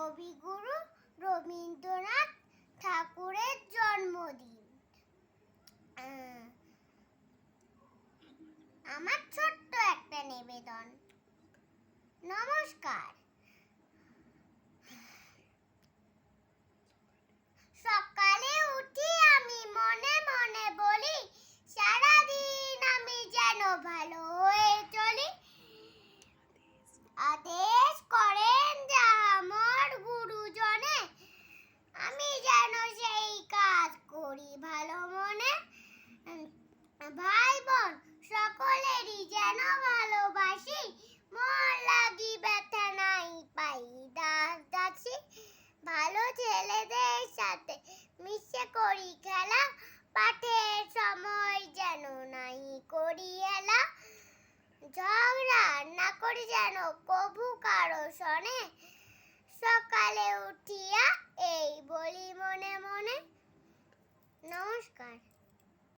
কবিগুরু রবীন্দ্রনাথ ঠাকুরের জন্মদিন। আমার ছোট্ট একটা নিবেদন। নমস্কার। সকালে উঠি আমি মনে মনে বলি, সারাদিন আমি যেন ভালো হয়ে যেন ভালোবাসি। মন লাগি ব্যথা নাই, পাই দাস দাসি। ভালো ছেলেদের সাথে মিশে করি খেলা। পাঠের সময় যেন নাই করি এলা। ঝগড়া না করি যেন কবু কারও শনে। সকালে উঠিয়া এই বলি মনে মনে। নমস্কার।